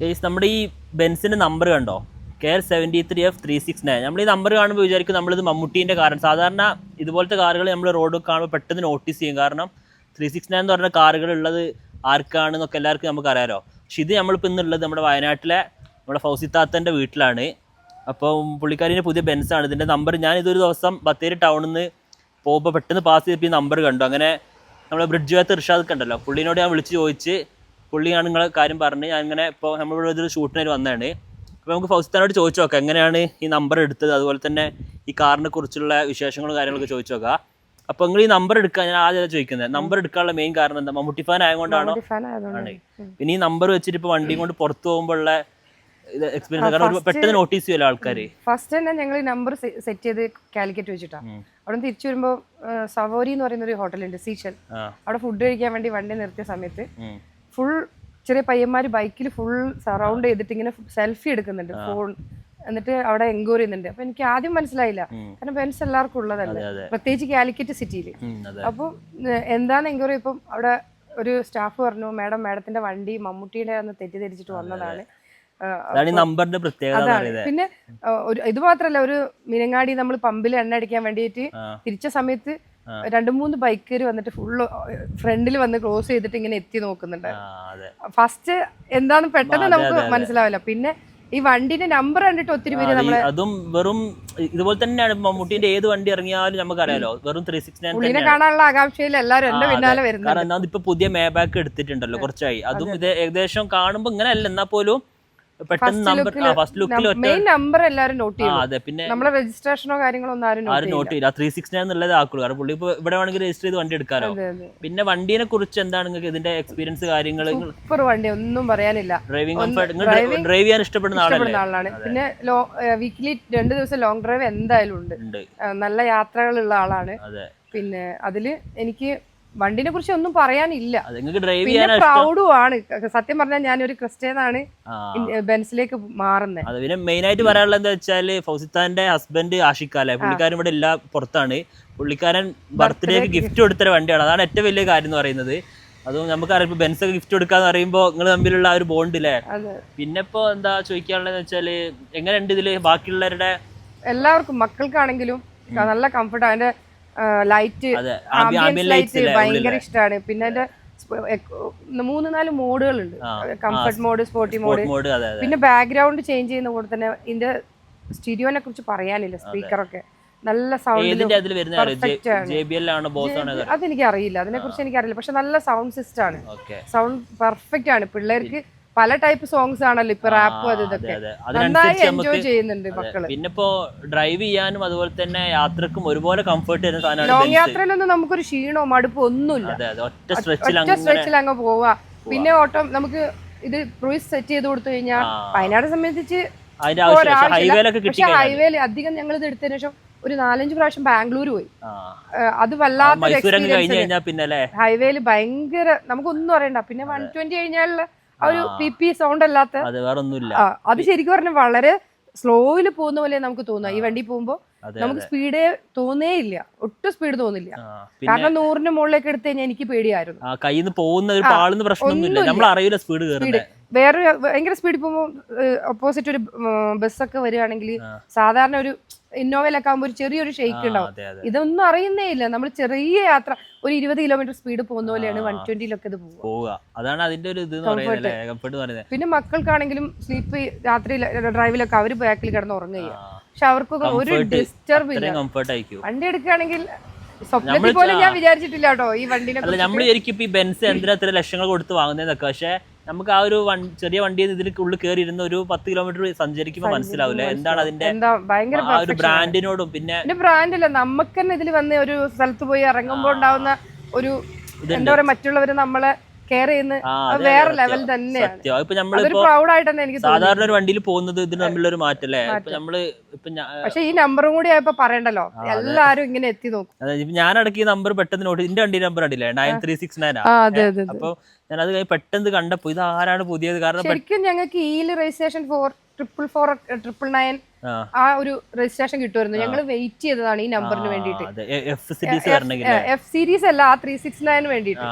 Guys നമ്മുടെ ഈ ബെൻസിന്റെ നമ്പർ കണ്ടോ? K L seventy three F three six nine നമ്മൾ ഈ നമ്പർ കാണുമ്പോൾ വിചാരിക്കും നമ്മളിത് മമ്മൂട്ടീന്റെ കാരണം സാധാരണ ഇതുപോലത്തെ കാറുകൾ നമ്മൾ റോഡ് കാണുമ്പോൾ പെട്ടെന്ന് നോട്ടീസ് ചെയ്യും. കാരണം ത്രീ സിക്സ് നയൻ എന്ന് പറഞ്ഞ കാറുകൾ ഉള്ളത് ആർക്കാണെന്നൊക്കെ എല്ലാവർക്കും നമുക്ക് അറിയാലോ പക്ഷെ ഇത് നമ്മളിപ്പോൾ ഇന്നുള്ളത് നമ്മുടെ വയനാട്ടിലെ നമ്മുടെ ഫൗസിത്താത്തന്റെ വീട്ടിലാണ്. അപ്പോൾ പുള്ളിക്കാരിന്റെ പുതിയ ബെൻസാണ് ഇതിന്റെ നമ്പർ ഞാൻ ഇതൊരു ദിവസം ബത്തേരി ടൗണിൽ നിന്ന് പോകുമ്പോൾ പെട്ടെന്ന് പാസ് ചെയ്തപ്പോൾ ഈ നമ്പർ കണ്ടു. അങ്ങനെ നമ്മൾ ബ്രിഡ്ജ് വേത്ത് ഇർഷാദ് കണ്ടല്ലോ പുള്ളിനോട് ഞാൻ വിളിച്ച് ചോദിച്ച് പുള്ളിയാണ് നിങ്ങളെ കാര്യം പറഞ്ഞ് ഞാൻ ഇങ്ങനെ ഇപ്പോൾ നമ്മളിവിടെ ഒരു ഷൂട്ടിനായി വന്നതാണ്. അപ്പോൾ നമുക്ക് ഫൗസ്താനോട് ചോദിച്ചു നോക്കാം. എങ്ങനെയാണ് ഈ നമ്പർ എടുത്തത്? അതുപോലെ തന്നെ ഈ കാറിനെ കുറിച്ചുള്ള വിശേഷങ്ങളും കാര്യങ്ങളൊക്കെ ചോദിച്ചു നോക്കാം. അപ്പൊ നിങ്ങൾ ഈ നമ്പർ എടുക്കാൻ ഞാൻ ആദ്യം ചോദിക്കുന്നത് നമ്പർ എടുക്കാനുള്ള മെയിൻ കാരണം എന്താ? മമ്മൂട്ടി ഫാൻ ആയതുകൊണ്ടാണോ? പിന്നെ ഈ നമ്പർ വെച്ചിട്ട് ഇപ്പൊ വണ്ടി കൊണ്ട് പുറത്തു പോകുമ്പോഴുള്ള എക്സ്പീരിയൻസ് കാരണം പെട്ടെന്ന് നോട്ടീസ് ആൾക്കാർ ഫസ്റ്റ് തന്നെ ഞങ്ങൾ ഈ നമ്പർ സെറ്റ് ചെയ്ത് കാലിക്കറ്റ് വെച്ചിട്ടാ. അവിടെ തിരിച്ചു വരുമ്പോ സവോരി എന്ന് പറയുന്ന ഒരു ഹോട്ടലുണ്ട് സീഷൽ അവിടെ ഫുഡ് കഴിക്കാൻ വേണ്ടി വണ്ടി നിർത്തിയ സമയത്ത്. ഫുൾ ചെറിയ പയ്യന്മാർ ബൈക്കിൽ ഫുൾ സറൗണ്ട് ചെയ്തിട്ട് ഇങ്ങനെ സെൽഫി എടുക്കുന്നുണ്ട്. ഫോൺ എന്നിട്ട് അവിടെ എൻക്വയറി ചെയ്യുന്നുണ്ട്. അപ്പൊ എനിക്ക് ആദ്യം മനസ്സിലായില്ല. കാരണം ബെൻസ് എല്ലാവർക്കും ഉള്ളതല്ലേ? പ്രത്യേകിച്ച് കാലിക്കറ്റ് സിറ്റിയിൽ അപ്പൊ എന്താണ് എൻക്വയറി ഇപ്പം അവിടെ ഒരു സ്റ്റാഫ് പറഞ്ഞു മാഡം മാഡത്തിന്റെ വണ്ടി മമ്മൂട്ടിയുടെ അന്ന് തെറ്റിദ്ധരിച്ചിട്ട് വന്നതാണ്. നമ്പറിന്റെ പ്രത്യേകത പിന്നെ ഇത് മാത്രല്ല ഒരു മിനങ്ങാടി നമ്മൾ പമ്പിൽ എണ്ണ അടിക്കാൻ വേണ്ടിയിട്ട് തിരിച്ച സമയത്ത് രണ്ട് മൂന്ന് ബൈക്കർ വന്നിട്ട് ഫുള്ള് ഫ്രണ്ടിൽ വന്ന് ക്ലോസ് ചെയ്തിട്ട് ഇങ്ങനെ എത്തി നോക്കുന്നുണ്ട്. ഫസ്റ്റ് എന്താന്ന് പെട്ടെന്ന് നമുക്ക് മനസ്സിലാവില്ല. പിന്നെ ഈ വണ്ടിന്റെ നമ്പർ കണ്ടിട്ട് ഒത്തിരി പേര് നമ്മളെ അതും വെറും ഇതുപോലെ തന്നെയാണ്. മമ്മൂട്ടിന്റെ ഏത് വണ്ടി ഇറങ്ങിയാലും നമുക്കറിയാലോ. വെറും ത്രീ സിക്സ് നയൻ കാണാനുള്ള ആകാംക്ഷയിൽ എല്ലാവരും എന്റെ പിന്നാലെ വരുന്നത് കാരണം ഇപ്പൊ പുതിയ മേ ബാക്ക് എടുത്തിട്ടുണ്ടല്ലോ കുറച്ചായി. അതും ഇത് ഏകദേശം കാണുമ്പോ ഇങ്ങനെ അല്ല എന്നാ പോലും പെട്ടെന്ന് നമ്പർ ഫസ്റ്റ് ലുക്കിൽ മെയിൻ നമ്പർ എല്ലാവരും നോട്ട് ചെയ്യും അതെ പിന്നെ നമ്മളെ രജിസ്ട്രേഷനോ കാര്യങ്ങളോ ഒന്നും ആരും ആരും നോട്ട് ചെയ്യില്ല. ത്രീ സിക്സ് നയൻ എന്നുള്ളത് ആക്കുള്ളൂ. കാരണം പുള്ളി ഇപ്പൊ ഇവിടെ വേണമെങ്കിൽ രജിസ്റ്റർ ചെയ്ത് വണ്ടി അതെ പിന്നെ വണ്ടിനെ കുറിച്ച് എന്താണ് നിങ്ങൾക്ക് ഇതിന്റെ എക്സ്പീരിയൻസ് കാര്യങ്ങൾ? സൂപ്പർ വണ്ടി ഒന്നും പറയാനില്ല. ഡ്രൈവിംഗ് കംഫർട്ട് ഡ്രൈവ് ചെയ്യാൻ ഇഷ്ടപ്പെടുന്ന ആളാണ്. പിന്നെ വീക്കിലി രണ്ട് ദിവസം ലോങ് ഡ്രൈവ് എന്തായാലും ഉണ്ട്. നല്ല യാത്രകളുള്ള ആളാണ്. പിന്നെ അതിൽ എനിക്ക് വണ്ടിനെ കുറിച്ച് ഒന്നും പറയാനില്ല പ്രൗഡും ആണ് സത്യം പറഞ്ഞാൽ ഞാനൊരു ക്രിസ്ത്യനാണ്. ആ. ബെൻസിലേക്ക് മാറുന്നത് അത് പിന്നെ മെയിൻ ആയിട്ട് പറയാനുള്ളത് എന്താ വെച്ചാൽ ഫൗസിത്താന്റെ ഹസ്ബൻഡ് ആഷിക്കാലെ പുള്ളിക്കാരൻ ഇവിടെ ഇല്ല പുറത്താണ്. പുള്ളിക്കാരൻ ബർത്ത്ഡേക്ക് ഗിഫ്റ്റ് കൊടുത്തൊരു വണ്ടിയാണ്. അതാണ് ഏറ്റവും വലിയ കാര്യം എന്ന് പറയുന്നത്. അതും നമുക്കറിയാം ഇപ്പൊ ബെൻസ് ഒക്കെ ഗിഫ്റ്റ് കൊടുക്കാന്ന് പറയുമ്പോൾ നിങ്ങൾ തമ്മിലുള്ള ആ ഒരു ബോണ്ട് ഇല്ലേ പിന്നെ ഇപ്പോ എന്താ ചോദിക്കാനുള്ളതെന്ന് വെച്ചാൽ എങ്ങനെയുണ്ട് ഇതിൽ? ബാക്കിയുള്ളവരുടെ എല്ലാവർക്കും മക്കൾക്കാണെങ്കിലും നല്ല കംഫർട്ട് അതിന്റെ ലൈറ്റ് ലൈറ്റ് ഭയങ്കര ഇഷ്ടമാണ് പിന്നെ അതിന്റെ മൂന്ന് നാല് മോഡുകളുണ്ട്. കംഫർട്ട് മോഡ് സ്പോർട്ടി മോഡ് പിന്നെ ബാക്ക്ഗ്രൗണ്ട് ചേഞ്ച് ചെയ്യുന്ന കൂടെ തന്നെ ഇതിന്റെ സ്റ്റുഡിയോനെ കുറിച്ച് പറയാനില്ല സ്പീക്കറൊക്കെ നല്ല സൗണ്ട് അതെനിക്ക് അറിയില്ല അതിനെ കുറിച്ച് എനിക്ക് അറിയില്ല പക്ഷെ നല്ല സൗണ്ട് സിസ്റ്റം ആണ്. സൗണ്ട് പെർഫെക്റ്റ് ആണ്. പിള്ളേർക്ക് പല ടൈപ്പ് സോങ്സ് ആണല്ലോ ഇപ്പൊ റാപ്പ് അത് ഇതൊക്കെ. നന്നായി എൻജോയ് ചെയ്യുന്നുണ്ട്. മക്കൾ. പിന്നെ ഇപ്പോ ഡ്രൈവ് ചെയ്യാനും അതുപോലെ തന്നെ യാത്രക്കും ഒരുപോലെ കംഫർട്ട് തരുന്ന സാധനമാണ് ലോങ് യാത്രയിലൊന്നും നമുക്കൊരു ക്ഷീണോ മടുപ്പോ ഒന്നുമില്ല. ഒറ്റ സ്ട്രെച്ചിൽ അങ്ങ് പോവാ. പിന്നെ ഓട്ടം നമുക്ക് ഇത് ക്രൂയിസ് സെറ്റ് ചെയ്ത് കൊടുത്തു കഴിഞ്ഞാൽ. വയനാട് സംബന്ധിച്ച് പക്ഷെ ഹൈവേയിൽ അധികം ഞങ്ങൾ ഇത് എടുത്തതിനു ശേഷം ഒരു നാലഞ്ച് പ്രാവശ്യം ബാംഗ്ലൂർ പോയി. അത് വല്ലാത്ത ഹൈവേയിൽ ഭയങ്കര നമുക്കൊന്നും അറിയണ്ട. പിന്നെ വൺ ട്വന്റി കഴിഞ്ഞാലുള്ള ഒരു പി പി സൗണ്ട് അല്ലാത്ത അത് അത് ശരിക്കും പറഞ്ഞാൽ വളരെ സ്ലോയിൽ പോകുന്ന പോലെ നമുക്ക് തോന്നുക ഈ വണ്ടി പോകുമ്പോൾ നമുക്ക് സ്പീഡേ തോന്നേ ഇല്ല ഒട്ടും സ്പീഡ് തോന്നില്ല. കാരണം നൂറിന് മുകളിലേക്ക് എടുത്തു കഴിഞ്ഞാൽ എനിക്ക് പേടിയായിരുന്നു. കയ്യിൽ നിന്ന് പോകുന്ന ഒരു പാളുന്ന പ്രശ്നമൊന്നുമില്ല. നമ്മൾ അറിയില്ല സ്പീഡ് കയറുന്നത് വേറെ ഭയങ്കര സ്പീഡിൽ പോകുമ്പോൾ ഓപ്പോസിറ്റ് ഒരു ബസ്സൊക്കെ വരികയാണെങ്കിൽ സാധാരണ ഒരു ഇന്നോവയിലൊക്കെ ആകുമ്പോൾ ഒരു ചെറിയൊരു ഷെയ്ക്ക് ഉണ്ടാവും. ഇതൊന്നും അറിയുന്നേ ഇല്ല നമ്മൾ ചെറിയ യാത്ര ഒരു ഇരുപത് കിലോമീറ്റർ സ്പീഡ് പോകുന്ന പോലെയാണ് വൺ ട്വന്റിയിലൊക്കെ ഇത് പോവുക. അതാണ് അതിന്റെ ഒരു ഇത് കംഫർട്ട് പിന്നെ മക്കൾക്കാണെങ്കിലും സ്ലീപ്പ് രാത്രി ഡ്രൈവിലൊക്കെ അവർ ബാക്കിൽ കിടന്ന് ഉറങ്ങുക പക്ഷെ അവർക്കൊക്കെ ഒരു ഡിസ്റ്റർബ് ഇല്ല. വണ്ടി എടുക്കുകയാണെങ്കിൽ സ്വപ്നത്തിൽ പോലും ഞാൻ വിചാരിച്ചിട്ടില്ല കേട്ടോ ഈ വണ്ടിനെ നമ്മൾ ശരിക്കും ഈ ബെൻസ് എന്തിനാ ഇത്ര ലക്ഷങ്ങൾ കൊടുത്ത് വാങ്ങുന്നതൊക്കെ പക്ഷെ നമുക്ക് ആ ഒരു ചെറിയ വണ്ടിയിൽ ഇതിൽ ഉള്ളിൽ കയറി ഇരുന്ന് ഒരു പത്ത് കിലോമീറ്റർ സഞ്ചരിക്കുമ്പോൾ മനസ്സിലാവില്ല എന്താണ് അതിന്റെ ആ ഒരു ബ്രാൻഡിനോടും പിന്നെ ബ്രാൻഡില്ല നമുക്ക് തന്നെ ഇതിൽ വന്ന് ഒരു സ്ഥലത്ത് പോയി ഇറങ്ങുമ്പോൾ ഉണ്ടാവുന്ന ഒരു എന്താ പറയാ മറ്റുള്ളവര് നമ്മളെ കെയർ ചെയ്യുന്ന വേറെ ലെവൽ തന്നെയാണ്. സാധാരണ ഒരു വണ്ടിയിൽ പോകുന്നത് ഇതിന് തമ്മിലൊരു മാറ്റല്ലേ? നമ്മൾ പക്ഷെ ഈ നമ്പറും കൂടി ആയപ്പോ പറയണ്ടല്ലോ? എല്ലാരും ഇങ്ങനെ എത്തി നോക്കും. ഞാൻ അടക്കി നമ്പർ പെട്ടെന്ന് നോട്ട് ഇതിന്റെ വണ്ടി നമ്പർ അടിയില്ലേ നയൻ ത്രീ സിക്സ് നയൻ അപ്പൊ ഞാൻ അത് പെട്ടെന്ന് കണ്ടപ്പോ ഇത് ആരാണ് പുതിയത്? കാരണം ശരിക്കും ഞങ്ങൾക്ക് ഈ registration four triple four triple nine ആ. ഒരു രജിസ്ട്രേഷൻ കിട്ടുമായിരുന്നു. ഞങ്ങൾ വെയിറ്റ് ചെയ്തതാണ് ഈ നമ്പറിന് വേണ്ടിയിട്ട്. എഫ് സീരീസ് വരണമെങ്കിൽ എഫ് സീരീസ് അല്ല ആ ത്രീ സിക്സ് നയൻ വേണ്ടിയിട്ട്.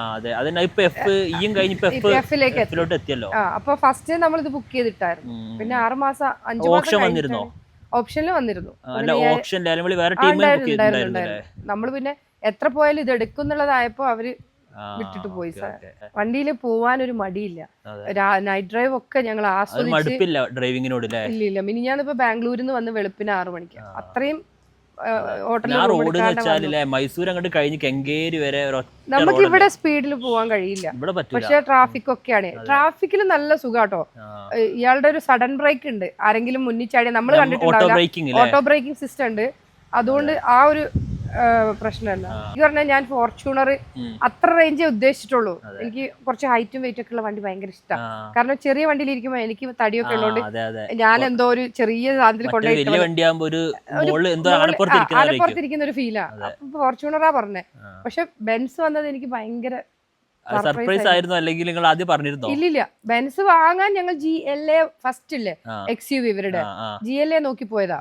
എഫിലേക്ക് എത്തിയല്ലോ? അപ്പൊ ഫസ്റ്റ് നമ്മൾ ഇത് ബുക്ക് ചെയ്തിട്ടായിരുന്നു പിന്നെ ആറ് മാസം അഞ്ചു മാസം? ഓപ്ഷനിൽ വന്നിരുന്നു? നമ്മൾ പിന്നെ എത്ര പോയാലും ഇത് എടുക്കും എന്നുള്ളതായപ്പോ അവർ വിട്ടിട്ട് പോയി സാർ. വണ്ടിയിൽ പോവാൻ ഒരു മടിയില്ല. നൈറ്റ് ഡ്രൈവ് ഒക്കെ ഞങ്ങൾ ആസ്വദിച്ചില്ല ഡ്രൈവിങ്ങിനോട് ഇല്ല ഇല്ല മിനി ഇപ്പൊ ബാംഗ്ലൂരിൽ നിന്ന് വന്ന് വെളുപ്പിന് ആറു മണിക്ക്. അത്രയും മൈസൂർ അങ്ങോട്ട് കഴിഞ്ഞ് കെങ്കേരി വരെ നമുക്ക് ഇവിടെ സ്പീഡിൽ പോവാൻ കഴിയില്ല. പക്ഷെ ട്രാഫിക് ഒക്കെയാണ് ട്രാഫിക്കിൽ നല്ല സുഖാട്ടോ. ഇയാളുടെ ഒരു സഡൻ ബ്രേക്ക് ഉണ്ട്. ആരെങ്കിലും മുന്നിൽ ചാടിയ നമ്മൾ ഓട്ടോ കണ്ടിട്ടുണ്ടാവില്ല. ഓട്ടോ ബ്രേക്കിംഗ് സിസ്റ്റം ഉണ്ട്. അതുകൊണ്ട് ആ ഒരു പ്രശ്നമല്ല. എനിക്ക് പറഞ്ഞാൽ ഞാൻ ഫോർച്യൂണർ അത്ര റേഞ്ചേ ഉദ്ദേശിച്ചിട്ടുള്ളൂ. എനിക്ക് കുറച്ച് ഹൈറ്റും വെയിറ്റും ഒക്കെ ഉള്ള വണ്ടി ഭയങ്കര ഇഷ്ടമാണ് കാരണം ചെറിയ വണ്ടിയിൽ ഇരിക്കുമ്പോൾ എനിക്ക് തടിയൊക്കെ ഉള്ളതുകൊണ്ട് ഞാൻ എന്തോ ഒരു ചെറിയ സാധനത്തിൽ കൊണ്ടുപോയി ആലപ്പുറത്തിരിക്കുന്ന ഒരു ഫീലാ അപ്പൊ ഫോർച്യൂണറാ പറഞ്ഞേ. പക്ഷെ ബെൻസ് വന്നത് എനിക്ക് ഭയങ്കര സർപ്രൈസ് ആയിരുന്നു അല്ലെങ്കിൽ നിങ്ങൾ ആദ്യം പറഞ്ഞിരുന്നോ? ഇല്ലില്ല. ബെൻസ് വാങ്ങാൻ ഞങ്ങൾ ജി എൽ എ ഫസ്റ്റ് ഇല്ലേ. എക്സ് യു ഇവരുടെ. ജി എൽ എ നോക്കി പോയതാ.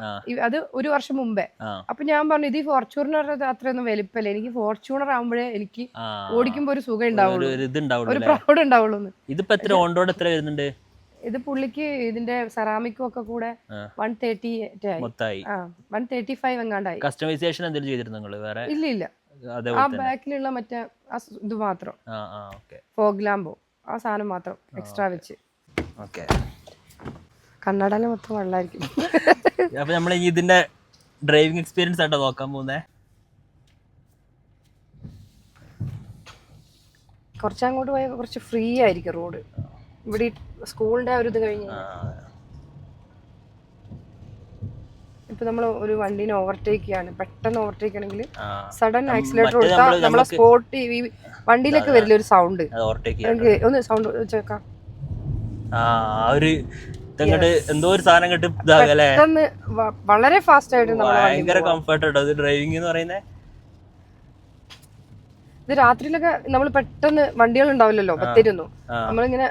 അത് ഒരു വർഷം മുമ്പേ. അപ്പൊ ഞാൻ പറഞ്ഞു ഇത് ഈ ഫോർച്യൂണർ അത്രയൊന്നും വലിപ്പല്ലേ. എനിക്ക് ഫോർച്യൂണർ ആകുമ്പോഴേ എനിക്ക് ഓടിക്കുമ്പോ ഒരു സുഖം ഉണ്ടാവുള്ളൂ. ഒരു പ്രൗഡ് ഉണ്ടാവുള്ളൂ. ഇതിപ്പോ എത്ര ഓൺ റോഡ് എത്ര വരുന്നുണ്ട്? ഇത് പുള്ളിക്ക് ഇതിന്റെ സെറാമിക്കും ഒക്കെ കൂടെ. One thirty one thirty five എങ്ങാണ്ടായി. Customization എന്തെങ്കിലും ചെയ്തിരുന്നു വേറെ? ഇല്ല ഇല്ല ആ ബാക്കിലുള്ള മറ്റേ ഇത് മാത്രം. ആ ആ സാധനം മാത്രം എക്സ്ട്രാ വെച്ച്. ഓക്കെ. മൊത്തം വെള്ളമായിരിക്കും അപ്പൊ നമ്മൾ ഇതിന്റെ ഡ്രൈവിംഗ് എക്സ്പീരിയൻസ് ആട്ടോ നോക്കാൻ പോകുന്നേ. കുറച്ചങ്ങോട്ട് പോയാൽ കുറച്ച് ഫ്രീ ആയിരിക്കും റോഡ് ഇവിടെ സ്കൂളിന്റെ ഒരു ഇത് കഴിഞ്ഞ് ഇപ്പൊ നമ്മൾ ഒരു വണ്ടിനെ ഓവർടേക്ക് ചെയ്യാണ്. പെട്ടെന്ന് ഓവർടേക്ക് ചെയ്യണമെങ്കിൽ സഡൻ ആക്സിലേറ്റർ കൊടുത്താൽ നമ്മളെ സ്പോട്ട് ഈ വണ്ടിയിലേക്ക് വരില്ല ഒരു സൗണ്ട് ഒന്ന് സൗണ്ട് വെച്ചേക്കാം. എന്തോ ഒരു സാധനം കെട്ട് വളരെ ഫാസ്റ്റ് ആയിട്ട് ഭയങ്കര കംഫർട്ട് കേട്ടോ ഡ്രൈവിംഗ് എന്ന് പറയുന്നത് ഇത് രാത്രിയിലൊക്കെ നമ്മൾ പെട്ടെന്ന് വണ്ടികൾ ഉണ്ടാവില്ലല്ലോ പത്തിരുന്നു. നമ്മളിങ്ങനെ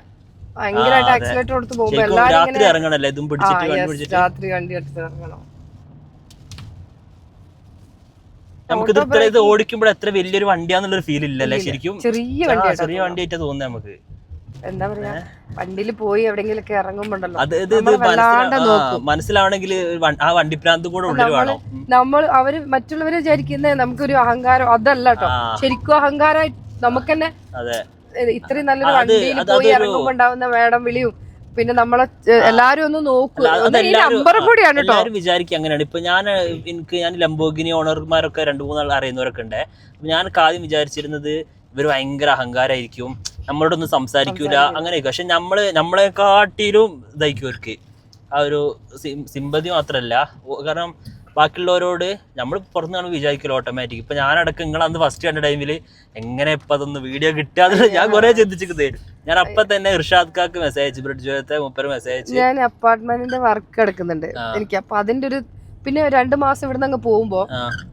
ഭയങ്കരമായിട്ട്. ആക്സിലേറ്റർ കൊടുത്ത് പോകുമ്പോ എല്ലാരും രാത്രി വണ്ടി എടുത്ത് ഇറങ്ങണം. നമുക്ക് ഇത് ഇത്ര ഇത് ഓടിക്കുമ്പോൾ എത്ര വലിയൊരു വണ്ടിയാന്നുള്ളൊരു ഫീൽ ഇല്ലല്ലേ ശരിക്കും? ചെറിയ വണ്ടി ചെറിയ വണ്ടി ആയിട്ട് തോന്നുന്നത് നമുക്ക്. എന്താ പറയാ? വണ്ടിയിൽ പോയി എവിടെങ്കിലൊക്കെ ഇറങ്ങുമ്പോണ്ടല്ലോ. മനസ്സിലാണെങ്കിൽ ആ, വണ്ടി പ്രാന്ത് കൂടെ. നമ്മൾ അവർ മറ്റുള്ളവരെ വിചാരിക്കുന്നത് നമുക്കൊരു അഹങ്കാരം അതല്ല കേട്ടോ. ശരിക്കും അഹങ്കാരമായി നമുക്ക് തന്നെ അതെ. ഇത്രയും നല്ലൊരു വണ്ടിയിൽ പോയി ഇറങ്ങുമ്പോണ്ടാവുന്ന ഇറങ്ങുമ്പോ ഉണ്ടാവുന്ന വേടം വിളിയും. പിന്നെ നമ്മളെ എല്ലാരും ഒന്ന് നോക്കൂ. നമ്പർ കൂടിയാണ് കേട്ടോ. എല്ലാവരും വിചാരിക്കും അങ്ങനെയാണ്. ഇപ്പൊ ഞാൻ എനിക്ക് ഞാൻ ലംബോഗിനി ഓണർമാരൊക്കെ രണ്ടു മൂന്നാൾ അറിയുന്നവരൊക്കെ ഉണ്ട്. ഞാൻ ആദ്യം വിചാരിച്ചിരുന്നത് ഇവർ ഭയങ്കര അഹങ്കാരായിരിക്കും. നമ്മളോടൊന്നും സംസാരിക്കൂല അങ്ങനെയൊക്കെ. പക്ഷെ നമ്മൾ നമ്മളെ കാട്ടിലും ഇതായിരിക്കും അവർക്ക് ആ ഒരു സിമ്പതി മാത്രല്ല. കാരണം ബാക്കിയുള്ളവരോട് നമ്മൾ പുറത്ത് നിന്നാണ് വിചാരിക്കലോ ഓട്ടോമാറ്റിക് ഇപ്പൊ ഞാനടക്കം നിങ്ങൾ അന്ന് ഫസ്റ്റ് കണ്ട ടൈമിൽ എങ്ങനെ ഇപ്പൊ അതൊന്ന് വീഡിയോ കിട്ടാതെ ഞാൻ കുറെ ചിന്തിച്ചിരിക്കുന്നത് ഞാൻ അപ്പൊ തന്നെ ഇർഷാദ് കാക്ക് മെസ്സേജ് ബ്രിഡ്ജ് ജോയത്തെ മുപ്പര് മെസ്സേജ് ഞാൻ അപ്പാർട്ട്മെന്റിന്റെ വർക്ക് എടുക്കുന്നുണ്ട് എനിക്ക്. അപ്പൊ അതിന്റെ ഒരു പിന്നെ രണ്ടു മാസം ഇവിടുന്ന് അങ്ങ് പോകുമ്പോ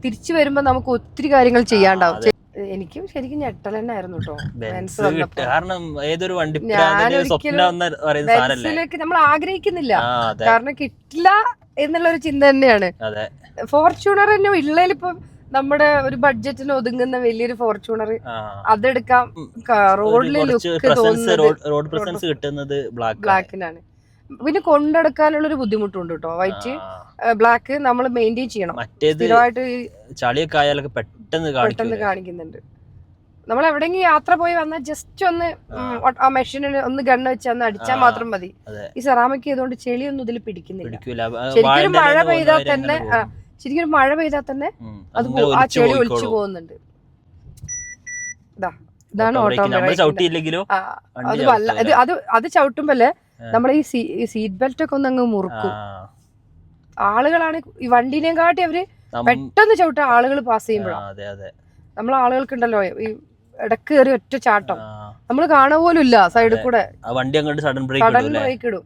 തിരിച്ചു വരുമ്പോ നമുക്ക് ഒത്തിരി കാര്യങ്ങൾ ചെയ്യാണ്ടാവും. എനിക്കും ശരിക്കും ഞെട്ടൽ തന്നെ ആയിരുന്നു കേട്ടോ കാരണം ഏതൊരു വണ്ടി നമ്മൾ ആഗ്രഹിക്കുന്നില്ല കാരണം കിട്ടില്ല എന്നുള്ള ഒരു ചിന്ത തന്നെയാണ്. ഫോർച്യൂണർ തന്നെ ഇള്ളതിലിപ്പോ നമ്മുടെ ഒരു ബഡ്ജറ്റിന് ഒതുങ്ങുന്ന വലിയൊരു ഫോർച്യൂണർ അതെടുക്കാം. റോഡിൽ ലുക്ക് റോഡ് പ്രസൻസ് കിട്ടുന്നത് ബ്ലാക്ക് ബ്ലാക്കിനാണ്. പിന്നെ കൊണ്ടെടുക്കാനുള്ള ഒരു ബുദ്ധിമുട്ടുണ്ട് കേട്ടോ വൈറ്റ് ബ്ലാക്ക് നമ്മൾ മെയിന്റെയിൻ ചെയ്യണം. മറ്റേത് സ്ഥിരമായിട്ട് ചളിയൊക്കെ ആയാലൊക്കെ പെട്ടെന്ന് പെട്ടെന്ന് കാണിക്കുന്നുണ്ട്. നമ്മൾ എവിടെയെങ്കിലും യാത്ര പോയി വന്നാൽ ജസ്റ്റ് ഒന്ന് ആ. മെഷീനിൽ ഒന്ന് ഗണ്ണ് വെച്ച് ഒന്ന് അടിച്ചാൽ മാത്രം മതി. ഈ സെറാമിക് ചെയ്തുകൊണ്ട് ചെളിയൊന്നും ഇതിൽ പിടിക്കുന്നില്ല. ശരിക്കും മഴ പെയ്താൽ തന്നെ ശരിക്കും മഴ പെയ്താൽ തന്നെ അത് ആ ചെളി ഒലിച്ചു. പോകുന്നുണ്ട്. ഇതാണ് ഓട്ടോ ബ്രേക്കിന് ഓട്ടോ നമ്മൾ ചവിട്ടിയില്ലെങ്കിലോ അത് വല്ല അത് അത് ചവിട്ടുമ്പല്ലേ നമ്മൾ ഈ സീറ്റ് ബെൽറ്റ് ഒക്കെ ഒന്ന് അങ്ങ് മുറുക്കും. ആളുകളാണ് ഈ വണ്ടീനെയും കാട്ടി അവർ പെട്ടെന്ന് ചവിട്ട ആളുകൾ പാസ് ചെയ്യുമ്പോഴാണ് നമ്മൾ ആളുകൾക്കുണ്ടല്ലോ ഈ ഇടയ്ക്ക് കയറി ഒറ്റ ചാട്ടം. നമ്മൾ നമ്മൾ കാണുക പോലും ഇല്ല സൈഡിൽ കൂടെ. വണ്ടി അങ്ങോട്ട് സഡൻ ബ്രേക്ക് സഡൻ ബ്രേക്ക് ഇടും.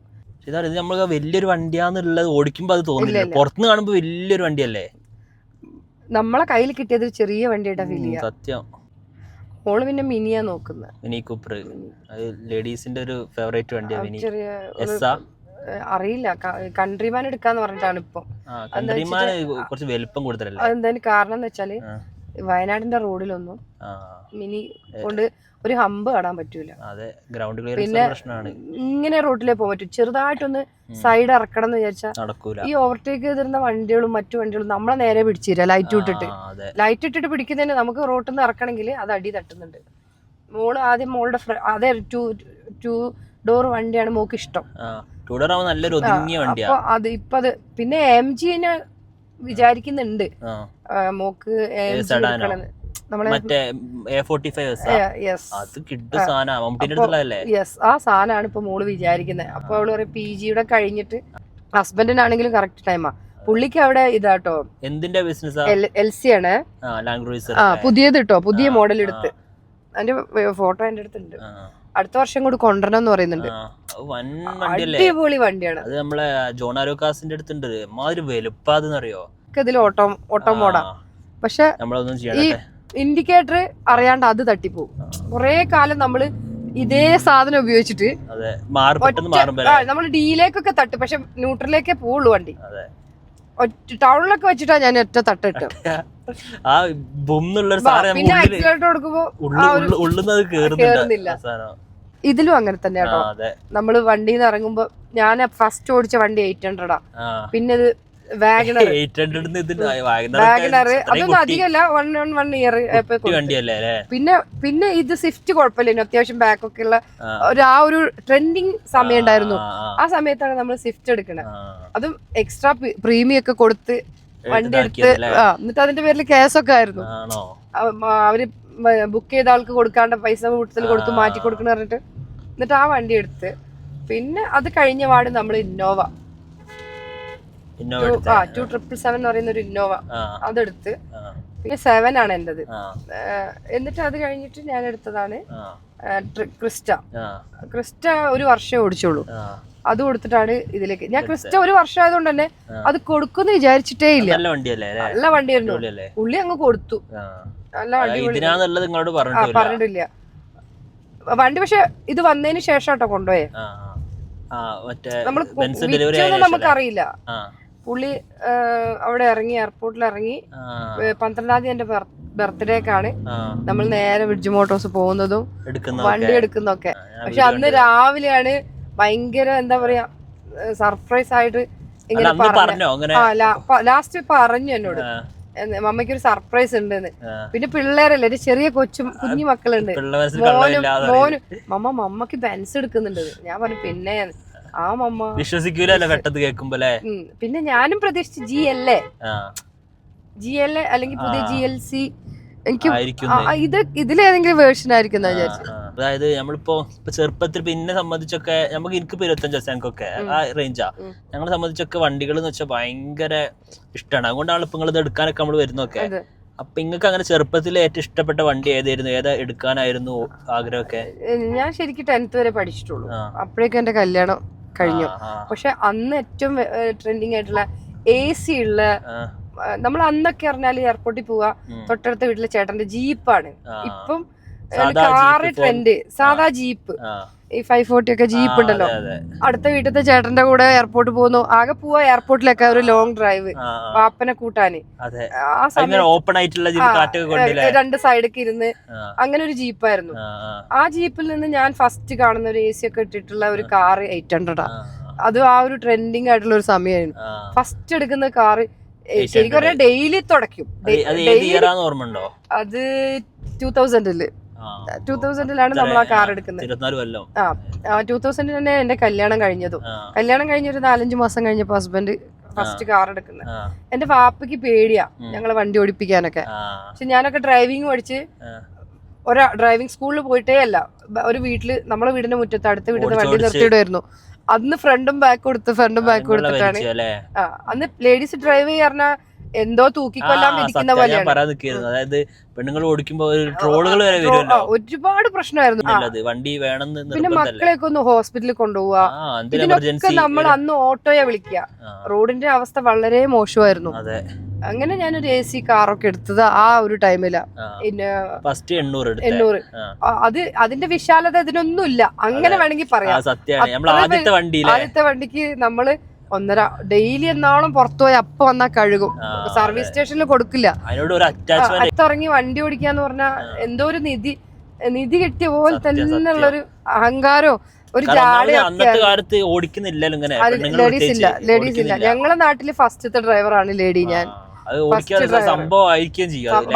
ഇതാ ഇത് നമ്മൾ വലിയൊരു വണ്ടിയാന്നുള്ളത് ഓടിക്കുമ്പോ അത് തോന്നില്ല. പുറത്തുനിന്ന് കാണുമ്പോ വലിയൊരു വണ്ടിയല്ലേ? നമ്മളെ കയ്യിൽ കിട്ടിയത് ഒരു ചെറിയ വണ്ടിയുടെ ഫീൽ ചെയ്യാം. സത്യം. ഓൾ പിന്നെ മിനിയാ നോക്കുന്നത് മിനി കൂപ്പർ. അത് ലേഡീസിന്റെ ഒരു ഫേവറേറ്റ് വണ്ടിയാ മിനി. അറിയില്ല. കൺട്രിമാൻ എടുക്കാന്ന് പറഞ്ഞിട്ടാണ് ഇപ്പൊ കൺട്രിമാൻ കുറച്ച് വലുപ്പം കൂടുതലല്ലേ? അതെന്തായാലും കാരണം എന്ന് വെച്ചാൽ. വയനാടിന്റെ റോഡിലൊന്നും മിനി കൊണ്ട് ഒരു ഹമ്പ് കാണാൻ പറ്റൂല. ഗ്രൗണ്ട് പിന്നെ- ഇങ്ങനെ റോഡിലേ പോകാൻ പറ്റും. ചെറുതായിട്ടൊന്ന് സൈഡ് ഇറക്കണം എന്ന് വിചാരിച്ചാൽ ഈ ഓവർടേക്ക് ചെയ്തിരുന്ന വണ്ടികളും മറ്റു വണ്ടികളും നമ്മളെ നേരെ പിടിച്ചു തരിക ലൈറ്റ് ഇട്ടിട്ട്. ലൈറ്റ് ഇട്ടിട്ട് പിടിക്കുന്നതിന് നമുക്ക് റോട്ടിൽ നിന്ന് ഇറക്കണമെങ്കിൽ അത് അടി തട്ടുന്നുണ്ട്. മോൾ ആദ്യം മോളുടെ അതെ ടു ടു ഡോർ വണ്ടിയാണ് മോക്ക് ഇഷ്ടം. ആ ഡോർ അപ്പൊ അത് ഇപ്പത് പിന്നെ എം ജിനെ വിചാരിക്കുന്നുണ്ട്. മോക്ക് മറ്റേ യെസ് ആ? സാധനമാണ് ഇപ്പൊ മോൾ വിചാരിക്കുന്നത് അപ്പൊ അവൾ പറയും പി ജിയുടെ കഴിഞ്ഞിട്ട് ഹസ്ബൻഡിനാണെങ്കിലും കറക്റ്റ് ടൈമാ പുള്ളിക്ക് അവിടെ ഇതാട്ടോ. എന്തിന്റെ ബിസിനസ് എൽ സി ആണ്. ആ പുതിയത് ഇട്ടോ പുതിയ മോഡൽ എടുത്ത്. അതിന്റെ ഫോട്ടോ എന്റെ അടുത്തുണ്ട്. അടുത്ത വർഷം കൂടി കൊണ്ടുവരണം എന്ന് പറയുന്നുണ്ട്. വൻ വണ്ടിയല്ലേ? അടിപൊളി വണ്ടിയാണ്. അത് നമ്മളെ ജോൺ ആരോക്കാസിന്റെ അടുത്തുണ്ട്. മാതിരി വലുപ്പാതെന്നറിയോ? ഇതിൽ ഓട്ടോ ഓട്ടോ മോഡാ. പക്ഷെ നമ്മളൊന്നും ഈ ഇൻഡിക്കേറ്റർ അറിയാണ്ട് അത് തട്ടിപ്പോവും. കൊറേ കാലം നമ്മൾ ഇതേ സാധനം ഉപയോഗിച്ചിട്ട് നമ്മൾ ഡിയിലേക്കൊക്കെ തട്ട്. പക്ഷെ ന്യൂട്രലിലേക്കേ പോവുള്ളൂ വണ്ടി. ഒറ്റ ടൗണിലൊക്കെ വെച്ചിട്ടാ ഞാൻ ഒറ്റ തട്ടിട്ട് ആ സാധനം പിന്നെ ആക്സിഡന്റ് ആക്സിലേറ്റർ കൊടുക്കുമ്പോ കേറുന്നില്ല. ഇതിലും അങ്ങനെ തന്നെ കേട്ടോ. നമ്മൾ വണ്ടിയിൽ നിന്ന് ഇറങ്ങുമ്പോ ഞാൻ ഫസ്റ്റ് ഓടിച്ച വണ്ടി എയ്റ്റ് ഹൺഡ്രഡാ പിന്നെ ഇത് വാഗണർ വാഗണർ അതൊന്നും അധികമല്ല വൺ വൺ വൺ ഇയർ പിന്നെ പിന്നെ ഇത് സ്വിഫ്റ്റ് കുഴപ്പമില്ല അത്യാവശ്യം ബാക്ക് ഒക്കെ ഉള്ള ഒരു ആ ഒരു ട്രെൻഡിങ് സമയം ഉണ്ടായിരുന്നു. ആ, സമയത്താണ് നമ്മൾ സ്വിഫ്റ്റ് എടുക്കണത്. അതും എക്സ്ട്രാ പ്രീമിയം ഒക്കെ കൊടുത്ത് വണ്ടി എടുത്ത് എന്നിട്ട് അതിന്റെ പേരിൽ കേസൊക്കെ ആയിരുന്നു. അവർ ബുക്ക് ചെയ്ത ആൾക്ക് കൊടുക്കാണ്ട് പൈസ കൂടുതൽ കൊടുത്ത് മാറ്റി കൊടുക്കണ പറഞ്ഞിട്ട് എന്നിട്ട് ആ വണ്ടി എടുത്ത്. പിന്നെ അത് കഴിഞ്ഞ പാട് നമ്മൾ ഇന്നോവ. ഇന്നോവ ടു- എടുത്തേ? ആ ടു ട്രിപ്പിൾ സെവൻ എന്ന് പറയുന്ന ഒരു ഇന്നോവ. അതെടുത്ത്. പിന്നെ സെവൻ ആണ് എന്റെത് എന്നിട്ട് അത് കഴിഞ്ഞിട്ട് ഞാൻ എടുത്തതാണ് ക്രിസ്റ്റ. ക്രിസ്റ്റ ഒരു വർഷമേ ഓടിച്ചോളൂ അത് കൊടുത്തിട്ടാണ് ഇതിലേക്ക്. ഞാൻ ക്രിസ്റ്റ ഒരു വർഷം ആയതുകൊണ്ട് തന്നെ അത് കൊടുക്കുമെന്ന് വിചാരിച്ചിട്ടേ ഇല്ല. നല്ല വണ്ടിയായിരുന്നു ഉള്ളി അങ്ങ് കൊടുത്തു. ഇതിനാന്നുള്ളത് നിങ്ങളോട് പറഞ്ഞിട്ടില്ല. വണ്ടി പക്ഷെ ഇത് വന്നതിന് ശേഷം കേട്ടോ കൊണ്ടുപോയേ. നമ്മൾ നമുക്കറിയില്ല. പുള്ളി അവിടെ ഇറങ്ങി എയർപോർട്ടിൽ ഇറങ്ങി പന്ത്രണ്ടാം തീയതി എന്റെ ബർത്ത്ഡേക്കാണ്. ആണ് നമ്മൾ നേരെ വിഡ്ജ് മോട്ടോഴ്സ് പോകുന്നതും വണ്ടി എടുക്കുന്നൊക്കെ പക്ഷെ അന്ന് രാവിലെയാണ് ഭയങ്കര എന്താ പറയാ സർപ്രൈസ് ആയിട്ട് ഇങ്ങനെ ലാസ്റ്റ് പറഞ്ഞു എന്നോട്. ആ, എന്ന് മമ്മയ്ക്ക് ഒരു സർപ്രൈസ് ഉണ്ടെന്ന് പിന്നെ പിള്ളേരല്ലേ ഒരു ചെറിയ കൊച്ചു കുഞ്ഞു മക്കളുണ്ട്. മോനും മോനും. മമ്മ മമ്മക്ക് ബെൻസ് എടുക്കുന്നുണ്ട് ഞാൻ പറഞ്ഞു പിന്നെ ആ മമ്മ. വിശ്വസിക്കൂലല്ലോ കേൾക്കുമ്പോ പിന്നെ ഞാനും പ്രതീക്ഷിച്ചു ജി അല്ലേ ജി എൽ എ അല്ലെങ്കിൽ പുതിയ ജി എൽ സി എനിക്ക് ഇത് ഇതിലേതെങ്കിലും വേർഷൻ ആയിരിക്കും എന്നാ വിചാരിച്ചു അതായത് നമ്മളിപ്പോ ഇപ്പൊ ചെറുപ്പത്തിൽ പിന്നെ സംബന്ധിച്ചൊക്കെ നമുക്ക് എനിക്ക് ഇപ്പൊ ഇരുപത്തഞ്ച് ഞങ്ങൾക്കൊക്കെ ആ റേഞ്ചാ ഞങ്ങളെ സംബന്ധിച്ചൊക്കെ വണ്ടികൾ എന്ന് വെച്ചാൽ ഭയങ്കര ഇഷ്ടമാണ് അതുകൊണ്ടാണ് ഇപ്പൊ നിങ്ങൾ ഇത് എടുക്കാനൊക്കെ നമ്മൾ വരുന്നൊക്കെ. അപ്പൊ നിങ്ങൾക്ക് അങ്ങനെ ചെറുപ്പത്തിൽ ഏറ്റവും ഇഷ്ടപ്പെട്ട വണ്ടി ഏതായിരുന്നു? ഏതാ എടുക്കാനായിരുന്നു ആഗ്രഹമൊക്കെ? ഞാൻ ശരിക്കും ടെൻത്ത് വരെ പഠിച്ചിട്ടുള്ളൂ. അപ്പോഴേക്കും എന്റെ കല്യാണം കഴിഞ്ഞു. പക്ഷെ അന്ന് ഏറ്റവും ട്രെൻഡിങ് ആയിട്ടുള്ള എ സി ഉള്ള നമ്മൾ അന്നൊക്കെ അറിഞ്ഞാൽ എയർപോർട്ടിൽ പോവാ. തൊട്ടടുത്ത വീട്ടിലെ ചേട്ടന്റെ ജീപ്പാണ്. ഇപ്പം കാറ് ട്രെൻഡ് സാധാ ജീപ്പ്. ഈ ഫൈവ് ഫോർട്ടി ഒക്കെ ജീപ്പ് ഉണ്ടല്ലോ. അടുത്ത വീട്ടിലത്തെ ചേട്ടന്റെ കൂടെ എയർപോർട്ട് പോകുന്നു. ആകെ പോവാ എയർപോർട്ടിലൊക്കെ ഒരു ലോങ് ഡ്രൈവ് വാപ്പനെ കൂട്ടാന്. ആ സമയം രണ്ട് സൈഡൊക്കെ ഇരുന്ന് അങ്ങനെ ഒരു ജീപ്പായിരുന്നു. ആ, ജീപ്പിൽ നിന്ന് ഞാൻ ഫസ്റ്റ് കാണുന്ന ഒരു എ സി ഒക്കെ ഇട്ടിട്ടുള്ള ഒരു കാർ എയ്റ്റ് ഹൺഡ്രഡ് അത് ആ ഒരു ട്രെൻഡിങ് ആയിട്ടുള്ള ഒരു സമയമായിരുന്നു. ഫസ്റ്റ് എടുക്കുന്ന കാറ് 800. ശരിക്കും ഡെയിലി തുടക്കും അത് ടൂ തൗസൻഡിൽ ടൂ തൗസൻഡിലാണ് നമ്മൾ ആ കാർ എടുക്കുന്നത്. ആ ടൂ തൗസൻഡിൽ തന്നെ എന്റെ കല്യാണം കഴിഞ്ഞതും. കല്യാണം കഴിഞ്ഞ ഒരു നാലഞ്ച് മാസം കഴിഞ്ഞപ്പോ ഹസ്ബൻഡ് ഫസ്റ്റ് കാർ എടുക്കുന്നത്. എന്റെ വാപ്പയ്ക്ക് പേടിയാ. ഞങ്ങളെ വണ്ടി ഓടിപ്പിക്കാനൊക്കെ. പക്ഷെ ഞാനൊക്കെ ഡ്രൈവിംഗ് പഠിച്ച്. ഒരു ഡ്രൈവിംഗ് സ്കൂളിൽ പോയിട്ടേ അല്ല. ഒരു വീട്ടിൽ നമ്മളെ വീടിന്റെ മുറ്റത്ത് അടുത്ത വീട്ടിൽ നിന്ന് വണ്ടി. നിർത്തിയിടുമായിരുന്നു അന്ന് ഫ്രണ്ടും ബാക്ക് കൊടുത്ത് ഫ്രണ്ടും ബാക്ക് കൊടുത്തിട്ടാണ് ആ അന്ന് ലേഡീസ് ഡ്രൈവ് ചെയ്യാറ എന്തോ തൂക്കിക്കൊല്ലാൻ വിധിക്കുന്ന പോലെയാണ്. പറയാൻ അതായത് പെണ്ണുങ്ങൾ ഓടിക്കുമ്പോ ട്രോളുകൾ വരെ വരുമല്ലോ ഒരുപാട് പ്രശ്നമായിരുന്നു. വണ്ടി വേണം പിന്നെ മക്കളെയൊക്കെ ഒന്ന് ഹോസ്പിറ്റലിൽ ഇതിനൊക്കെ നമ്മൾ അന്ന് ഓട്ടോയെ വിളിക്കുക. റോഡിന്റെ അവസ്ഥ വളരെ മോശമായിരുന്നു. അങ്ങനെ ഞാനൊരു എ സി കാറൊക്കെ എടുത്തത് ആ ഒരു ടൈമിലാ. പിന്നെ ഫസ്റ്റ് എണ്ണൂറ് എണ്ണൂറ്. അത് അതിന്റെ വിശാലത ഇതിനൊന്നുമില്ല. അങ്ങനെ വേണമെങ്കിൽ പറയാം. ആദ്യത്തെ വണ്ടിക്ക് നമ്മൾ ഒന്നര ഡെയിലി എന്നാളും പുറത്തു പോയി അപ്പൊ വന്നാ കഴുകും. സർവീസ് സ്റ്റേഷനിൽ കൊടുക്കില്ല. ഒരു അത്തിറങ്ങി വണ്ടി ഓടിക്കാന്ന് പറഞ്ഞാൽ എന്തോ ഒരു നിധി നിധി കിട്ടിയ പോലെ തന്നെ ഉള്ളൊരു അഹങ്കാരോ ഒരു ലേഡീസ് ഇല്ല ലേഡീസ് ഇല്ല. ഞങ്ങളെ നാട്ടിൽ ഫസ്റ്റത്തെ ഡ്രൈവറാണ് ലേഡി ഞാൻ.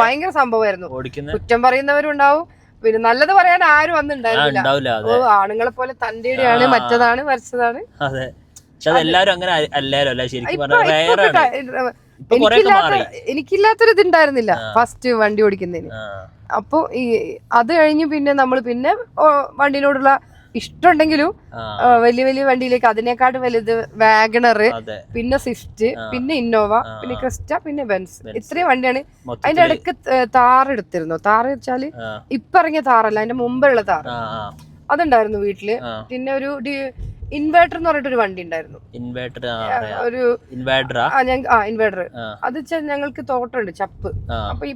ഭയങ്കര സംഭവമായിരുന്നു. കുറ്റം പറയുന്നവരും ഉണ്ടാവും പിന്നെ നല്ലത് പറയാൻ ആരും അതെ. ആണുങ്ങളെ പോലെ തന്റെയാണ് ആ. മറ്റതാണ് മരിച്ചതാണ്. അതെ. പക്ഷെ അതെല്ലാരും അങ്ങനെ അല്ലല്ലോ അല്ലാലോ അല്ല? ശരിക്കും പറഞ്ഞാൽ എനിക്കില്ലാത്ത എനിക്കില്ലാത്തൊരു ഇതുണ്ടായിരുന്നില്ല ഫസ്റ്റ് വണ്ടി ഓടിക്കുന്നതിന്. അപ്പൊ ഈ അത് കഴിഞ്ഞ് പിന്നെ നമ്മൾ പിന്നെ വണ്ടിനോടുള്ള ഇഷ്ടമുണ്ടെങ്കിലും വലിയ വലിയ വണ്ടിയിലേക്ക് അതിനേക്കാട്ടും വലുത് വാഗണർ പിന്നെ സ്വിഫ്റ്റ് പിന്നെ ഇന്നോവ പിന്നെ ക്രിസ്റ്റ പിന്നെ ബെൻസ്. ഇത്രയും വണ്ടിയാണ്. അതിന്റെ ഇടയ്ക്ക് താർ എടുത്തിരുന്നു. താർ വെച്ചാൽ ഇപ്പറങ്ങിയ ഇപ്പൊ ഇറങ്ങിയ താറല്ല അതിന്റെ മുമ്പുള്ള താർ. അതുണ്ടായിരുന്നു വീട്ടിൽ. പിന്നെ ഒരു ഇൻവേർട്ടർ എന്ന് പറഞ്ഞിട്ടൊരു വണ്ടി ഉണ്ടായിരുന്നു. ഇൻവേർട്ടർ ഒരു ഇൻവേർട്ടർ ആ? ഇൻവേർട്ടർ അത് വെച്ചാൽ ഞങ്ങൾക്ക് തോട്ടമുണ്ട് ചപ്പ്. അപ്പൊ ഈ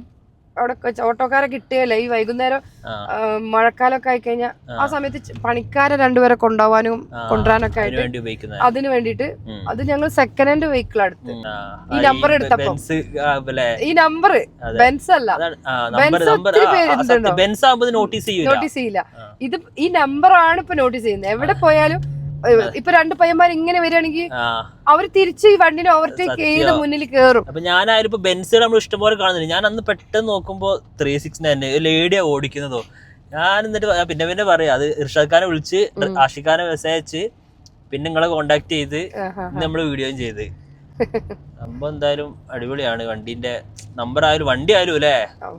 അവിടെ ഓട്ടോക്കാരെ കിട്ടുകയല്ല ഈ വൈകുന്നേരം മഴക്കാലമൊക്കെ ആയി കഴിഞ്ഞാൽ ആ. സമയത്ത് പണിക്കാരെ രണ്ടുപേരെ കൊണ്ടുപോകാനും കൊണ്ടുവരാനൊക്കെ ആയിട്ട് അതിന് വേണ്ടിട്ട് അത് ഞങ്ങൾ സെക്കൻഡ് ഹാൻഡ് വെഹിക്കിൾ എടുത്ത് ആ, ഈ നമ്പർ എടുത്തപ്പോ. ഈ നമ്പർ ബെൻസ് അല്ല. ബെൻസ് ഒത്തിരി നോട്ടീസ് ചെയ്യൂല. നോട്ടീസ് ചെയ്യില്ല ഇത് ഈ നമ്പറാണ് ഇപ്പൊ നോട്ടീസ് ചെയ്യുന്നത്. എവിടെ പോയാലും ഇപ്പൊ രണ്ട് പയ്യന്മാർ ഇങ്ങനെ വരികയാണെങ്കിൽ അവർ തിരിച്ച് ഈ വണ്ടിനെ ഓവർടേക്ക്. ചെയ്ത് മുന്നിൽ കേറും. അപ്പൊ ഞാനായിരുന്നു ഇപ്പൊ ബെൻസ് നമ്മൾ ഇഷ്ടംപോലെ കാണുന്നില്ല ഞാൻ അന്ന് പെട്ടെന്ന് നോക്കുമ്പോ ത്രീ സിക്സ് തന്നെ ലേഡിയാ ഓടിക്കുന്നതോ. ഞാൻ എന്നിട്ട് പിന്നെ പിന്നെ പറയാം. അത് ഇർഷാദ് ഖാനെ വിളിച്ച് ആഷിഖാനെ ആഷിഖ് ഖാനെ മെസ്സേജ് അയച്ച് പിന്നെ നിങ്ങളെ കോണ്ടാക്ട് ചെയ്ത് നമ്മൾ നമ്മൾ വീഡിയോയും ചെയ്ത്. സംഭവം എന്തായാലും അടിപൊളിയാണ്. വണ്ടിന്റെ നമ്പർ ആയാലും വണ്ടി ആയാലും അല്ലേ?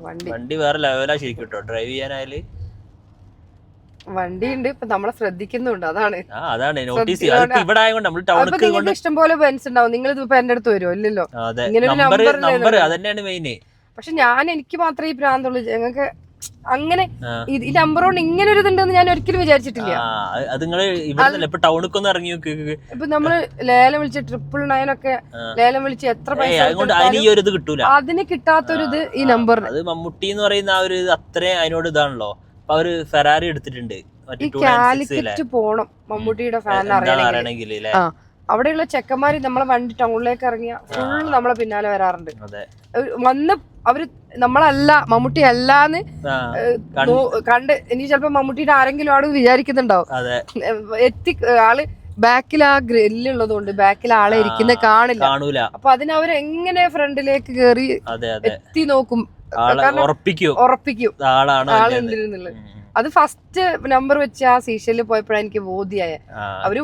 വണ്ടി. വണ്ടി വേറെ ലെവലാ ശരിക്കും കേട്ടോ ഡ്രൈവ് ചെയ്യാനായാലും വണ്ടി ഉണ്ട് ഇപ്പൊ നമ്മളെ ശ്രദ്ധിക്കുന്നുണ്ട്. അതാണ്. അതാണ്. നോട്ടീസ്. ഇവിടെ ആയതുകൊണ്ട് നമ്മൾ നിങ്ങൾക്ക് ഇഷ്ടംപോലെ ബെൻസ് ഉണ്ടാവും. നിങ്ങൾ ഇതിപ്പോ എന്റെ അടുത്ത് വരുമോ ഇല്ലല്ലോ. ഇങ്ങനെ ഒരു നമ്പർ അതന്നെയാണ് മെയിൻ പക്ഷെ ഞാൻ എനിക്ക് മാത്രമേ ഈ പ്രാന്തുള്ളൂ ഞങ്ങൾക്ക് അങ്ങനെ ഈ നമ്പർ കൊണ്ട് ഇങ്ങനെ ഒരു ഇതുണ്ടെന്ന് ഞാൻ ഒരിക്കലും വിചാരിച്ചിട്ടില്ല. അത് ഇപ്പൊ ഇറങ്ങി ഇപ്പൊ നമ്മൾ ലേലം വിളിച്ച് ട്രിപ്പിൾ നയൻ ഒക്കെ ആ. ലേലം വിളിച്ച് എത്ര പൈസ അതിന് കിട്ടാത്തൊരു ഇത് ഈ നമ്പറിന് അത് മമ്മൂട്ടി എന്ന് പറയുന്ന ആ ഒരു അത്രയും അതിനോട് ഇതാണല്ലോ. അവർ ഫെറാറി എടുത്തിട്ടുണ്ട്. ഈ കാലിക്കറ്റ് പോണം. മമ്മൂട്ടിയുടെ ഫാൻ അറിയണമെങ്കിൽ. അവിടെയുള്ള ചെക്കന്മാര് നമ്മളെ വണ്ടി ടൗണിലേക്ക് ഇറങ്ങിയ ഫുൾ നമ്മളെ പിന്നാലെ വരാറുണ്ട്. വന്ന് അവർ നമ്മളല്ല മമ്മൂട്ടി അല്ലാന്ന് കണ്ട്- ഇനി ചിലപ്പോ മമ്മൂട്ടിയുടെ ആരെങ്കിലും ആണ് വിചാരിക്കുന്നുണ്ടാവും. എത്തി ആൾ ബാക്കിൽ ആ ഗ്രില്ലുള്ളത് കൊണ്ട് ബാക്കിൽ ആളെ ഇരിക്കുന്ന കാണില്ല. കാണൂല. അപ്പൊ അതിനവരെങ്ങനെ ഫ്രണ്ടിലേക്ക് കേറി എത്തി നോക്കും. ആളെ ഉറപ്പിക്കൂ. അത് ഫസ്റ്റ് നമ്പർ വെച്ച് ആ സീഷനിൽ പോയപ്പോഴാണ് എനിക്ക് ബോധ്യായ. അവർ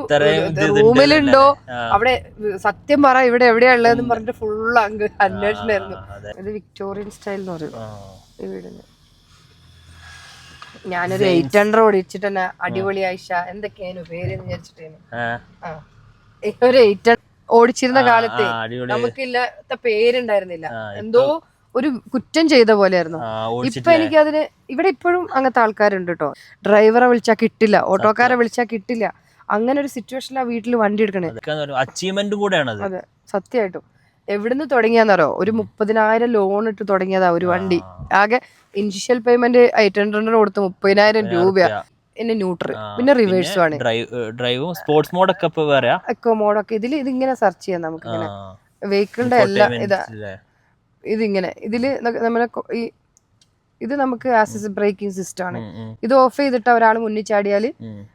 റൂമിലുണ്ടോ? അവിടെ സത്യം പറ ഇവിടെ എവിടെയാ ഉള്ളതെന്ന് പറഞ്ഞിട്ട് ഫുൾ അങ്ങ് അന്വേഷണമായിരുന്നു. അത്. ഇത് വിക്ടോറിയൻ സ്റ്റൈൽ എന്ന് പറയും. ഈ വീടിന്. ഞാനൊരു എയ്റ്റ് ഹൺഡ്രഡ് ഓടിച്ചിട്ട് തന്നെ അടിപൊളി ആയിഷ എന്തൊക്കെയാണ് പേര് എന്ന് വിചാരിച്ചിട്ടേനു ഒരു എയ്റ്റ് ഓടിച്ചിരുന്ന കാലത്ത് നമുക്കില്ലാത്ത പേരുണ്ടായിരുന്നില്ല. എന്തോ ഒരു കുറ്റം ചെയ്ത പോലെയായിരുന്നു. ആയിരുന്നു ഇപ്പൊ ഓടിച്ചിട്ടില്ലേ? എനിക്ക് അതിന് ഇവിടെ ഇപ്പോഴും അങ്ങനത്തെ ആൾക്കാരുണ്ട് കേട്ടോ ഡ്രൈവറെ വിളിച്ചാൽ കിട്ടില്ല ഓട്ടോക്കാരെ വിളിച്ചാൽ കിട്ടില്ല. അങ്ങനെ ഒരു സിറ്റുവേഷനിലാണ് വീട്ടിൽ വണ്ടി എടുക്കണേ. അച്ചീവ്മെന്റും കൂടെയാണത്. അതെ സത്യമായിട്ടും എവിടുന്ന് തുടങ്ങിയാന്നറിയോ? ഒരു മുപ്പതിനായിരം ലോൺ ഇട്ട് തുടങ്ങിയതാ ഒരു വണ്ടി. ആകെ ഇനിഷ്യൽ പേയ്മെന്റ് എയ്റ്റ് ഹൺഡ്രഡ് കൊടുത്ത് മുപ്പതിനായിരം രൂപയാ. പിന്നെ ന്യൂട്രൽ പിന്നെ റിവേഴ്സും ആണ് ഡ്രൈവ് സ്പോർട്സ് മോഡൊക്കെ എക്കോ ഇതിൽ ഇതിങ്ങനെ സെർച്ച് ചെയ്യാം നമുക്ക് ഇങ്ങനെ. ആ. വെഹിക്കിളിന്റെ എല്ലാ ഇതാ? ഇതിങ്ങനെ. ഇതിൽ നമ്മളെ ഈ ഇത് നമുക്ക് ആസിസ് ബ്രേക്കിംഗ് സിസ്റ്റം ആണ് ഇത് ഓഫ് ചെയ്തിട്ട് ഒരാൾ മുന്നിൽ ചാടിയാൽ.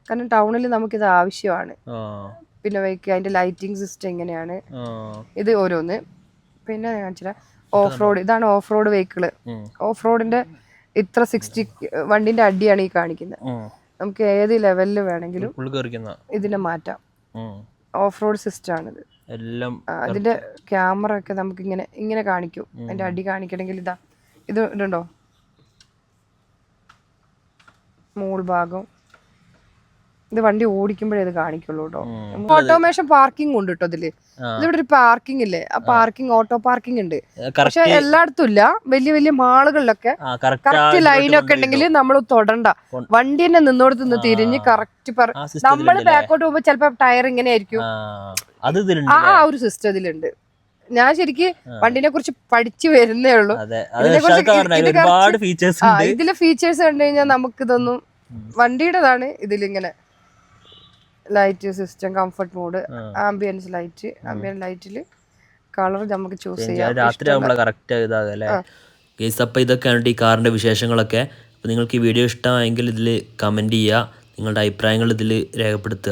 കാരണം ടൗണിൽ ഇത് ആവശ്യമാണ്. പിന്നെ അതിന്റെ ലൈറ്റിംഗ് സിസ്റ്റം എങ്ങനെയാണ്? ഇത് ഓരോന്ന്. പിന്നെ കാണിച്ചില്ല ഓഫ് റോഡ് ഇതാണ് ഓഫ് റോഡ് വെഹിക്കിൾ ഓഫ് റോഡിന്റെ ഇത്ര സിക്സ്റ്റി വണ്ടിന്റെ അടിയാണ് ഈ കാണിക്കുന്നത് നമുക്ക് ഏത് ലെവലിൽ വേണമെങ്കിലും ഇതിനെ മാറ്റാം. ഓഫ് റോഡ് സിസ്റ്റം ആണിത്. എല്ലാം അതിന്റെ ക്യാമറ ഒക്കെ നമുക്ക് ഇങ്ങനെ ഇങ്ങനെ കാണിക്കും അതിന്റെ അടി കാണിക്കണമെങ്കിൽ ഇതാ ഇത് ഇതുണ്ടോ? മോൾ ഭാഗം. ഇത് വണ്ടി ഓടിക്കുമ്പോഴേ ഇത് കാണിക്കുള്ളൂ കേട്ടോ. ഓട്ടോമേഷൻ പാർക്കിംഗ് ഉണ്ട് കേട്ടോ ഇതിൽ. ഇതിവിടെ ഒരു പാർക്കിംഗ് ഇല്ലേ? ആ പാർക്കിംഗ് ഓട്ടോ പാർക്കിംഗ് ഉണ്ട്. പക്ഷെ എല്ലായിടത്തും ഇല്ല. വലിയ വലിയ മാളുകളിലൊക്കെ കറക്റ്റ് ലൈൻ ലൈനൊക്കെ ഉണ്ടെങ്കിൽ നമ്മൾ തൊടണ്ട. വണ്ടി തന്നെ നിന്നോടത്ത് നിന്ന് തിരിഞ്ഞ് കറക്റ്റ് നമ്മൾ? ബാക്കോട്ട് പോകുമ്പോ ചിലപ്പോ ടയർ ഇങ്ങനെ ആയിരിക്കും ആ ഒരു സിസ്റ്റം ഇതിലുണ്ട്. ഞാൻ ശരിക്ക് വണ്ടിനെ കുറിച്ച് പഠിച്ചു വരുന്നേ ഉള്ളൂ. ഇതിലെ ഫീച്ചേഴ്സ് കണ്ടു കഴിഞ്ഞാൽ നമുക്ക് ഇതൊന്നും വണ്ടിയുടേതാണ് ഇതിലിങ്ങനെ. Light system comfort mode ambience light ambient ലൈറ്റിൽ കളർ നമുക്ക് ചൂസ് ചെയ്യാം. രാത്രി ആകുമ്പോൾ കറക്റ്റ് അല്ലേ? കേസ് അപ്പോൾ ഇതൊക്കെയാണ് ഈ കാറിന്റെ വിശേഷങ്ങളൊക്കെ. അപ്പോൾ നിങ്ങൾക്ക് ഈ വീഡിയോ ഇഷ്ടമായെങ്കിൽ ഇതിൽ കമന്റ് ചെയ്യുക. നിങ്ങളുടെ അഭിപ്രായങ്ങൾ ഇതിൽ രേഖപ്പെടുത്തുക.